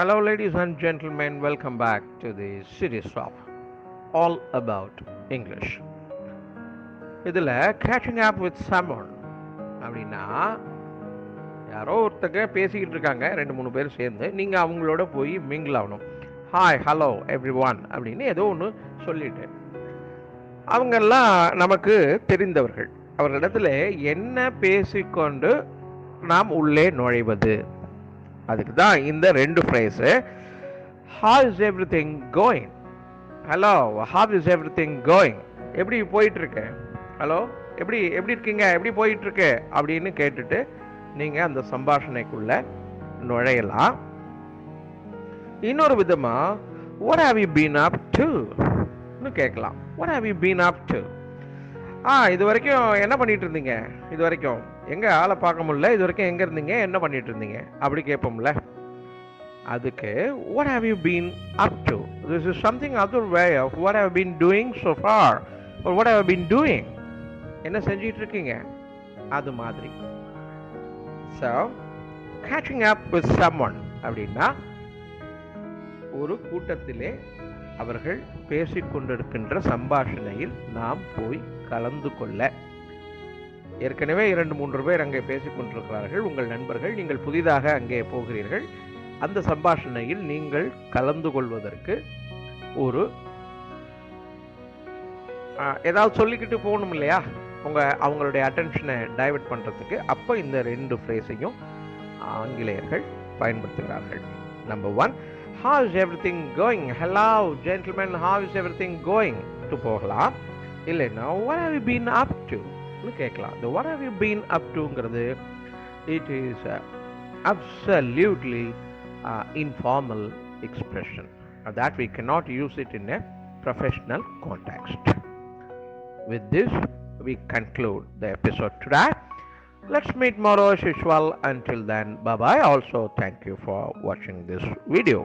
Hello, ladies and gentlemen. Welcome back to the series of All About English. இதில் catching up with someone அப்படின்னா யாரோ ஒருத்தங்க பேசிக்கிட்டு இருக்காங்க ரெண்டு மூணு பேர் சேர்ந்து. நீங்கள் அவங்களோட போய் மிங்கிள் ஆகணும். ஹாய் ஹலோ எவ்ரி ஒன் அப்படின்னு ஏதோ ஒன்று சொல்லிட்டு. அவங்கெல்லாம் நமக்கு தெரிந்தவர்கள். அவர்களிடத்துல என்ன பேசிக்கொண்டு நாம் உள்ளே நுழைவது? அதுக்கு தான் இந்த ரெண்டு phrase how is everything going hello how is everything going எப்படி போயிட்டுருக்கு? ஹலோ எப்படி எப்படி இருக்கீங்க? எப்படி போயிட்டுருக்கு? அப்படின்னு கேட்டுட்டு நீங்கள் அந்த சம்பாஷணைக்குள்ள நுழையலாம். இன்னொரு விதமாக what have you been up டூன்னு கேட்கலாம். What have you been up to ஆ இது வரைக்கும் என்ன பண்ணிட்டு இருந்தீங்க இது வரைக்கும் எங்க ஆளை பார்க்க முடியல. இது வரைக்கும் எங்க இருந்தீங்க? என்ன பண்ணிட்டு இருந்தீங்க அப்படி கேட்போம்ல. அதுக்கு what have you been up to this is something other way of what have been doing so far what have been doing என்ன செஞ்சிட்டு இருக்கீங்க அது மாதிரி. So catching up someone அப்படின்னா ஒரு கூட்டத்திலே அவர்கள் பேசிக்கொண்டிருக்கின்ற சம்பாஷணையில் நாம் போய் கலந்து கொள்ள. ஏற்கனவே இரண்டு மூன்று பேர் அங்கே பேசிக் கொண்டிருக்கிறார்கள். உங்கள் நண்பர்கள் நீங்கள் புதிதாக அங்கே போகிறீர்கள். அந்த சம்பாஷணையில் நீங்கள் கலந்து கொள்வதற்கு ஒரு ஏதாவது சொல்லிக்கிட்டு போகணும் இல்லையா? உங்க அவங்களுடைய அட்டென்ஷனை டைவர்ட் பண்றதுக்கு. அப்போ இந்த ரெண்டு ஃப்ரேஸையும் ஆங்கிலேயர்கள் பயன்படுத்துகிறார்கள். Number one how thing going going? Hello gentlemen how is everything going? To போகலாம். இல்லைன்னா what have you been up to னு கேட்கலாம் the what have you been up toங்கிறது it is uh, absolutely uh, informal expression uh, that we cannot use it in a professional context with this we conclude the episode today let's meet more as usual until then bye bye also thank you for watching this video